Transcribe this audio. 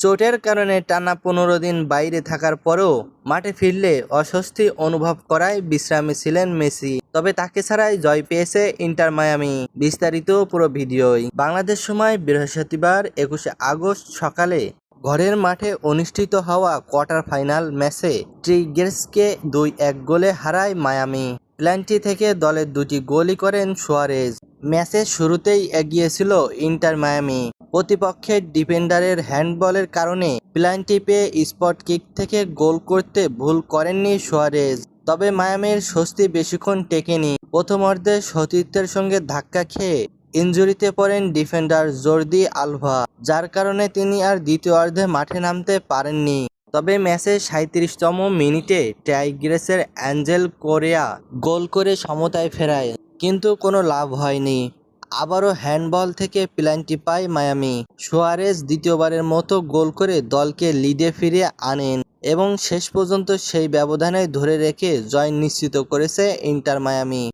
চোটের কারণে টানা পনেরো দিন বাইরে থাকার পরেও মাঠে ফিরলে অস্বস্তি অনুভব করায় বিশ্রামে ছিলেন মেসি। তবে তাকে ছাড়াই জয় পেয়েছে ইন্টার মায়ামি। বিস্তারিত পুরো ভিডিওই বাংলাদেশ সময় বৃহস্পতিবার একুশে আগস্ট সকালে ঘরের মাঠে অনুষ্ঠিত হওয়া কোয়ার্টার ফাইনাল ম্যাচে ট্রিগের্সকে দুই এক গোলে হারায় মায়ামি। প্ল্যানটি থেকে দলের দুটি গোলই করেন সুয়ারেজ। ম্যাচের শুরুতেই এগিয়েছিল ইন্টার মায়ামি। প্রতিপক্ষের ডিফেন্ডারের হ্যান্ডবলের কারণে প্ল্যানটি পেয়ে স্পট কিক থেকে গোল করতে ভুল করেননি সুয়ারেজ। তবে মায়ামির স্বস্তি বেশিক্ষণ টেকেনি। প্রথমার্ধে সতীর্থের সঙ্গে ধাক্কা খেয়ে ইনজুরিতে পড়েন ডিফেন্ডার জর্দি আলভা, যার কারণে তিনি আর দ্বিতীয়ার্ধে মাঠে নামতে পারেননি। তবে ম্যাচের সাঁত্রিশতম মিনিটে টাইগ্রেসের অ্যাঞ্জেল কোরিয়া গোল করে সমতায় ফেরায়, কিন্তু কোনো লাভ হয়নি। আবারও হ্যান্ডবল থেকে প্ল্যানটি পায় মায়ামি। সোয়ারেজ দ্বিতীয়বারের মতো গোল করে দলকে লিডে ফিরে আনেন এবং শেষ পর্যন্ত সেই ব্যবধানে ধরে রেখে জয় নিশ্চিত করেছে ইন্টার মায়ামি।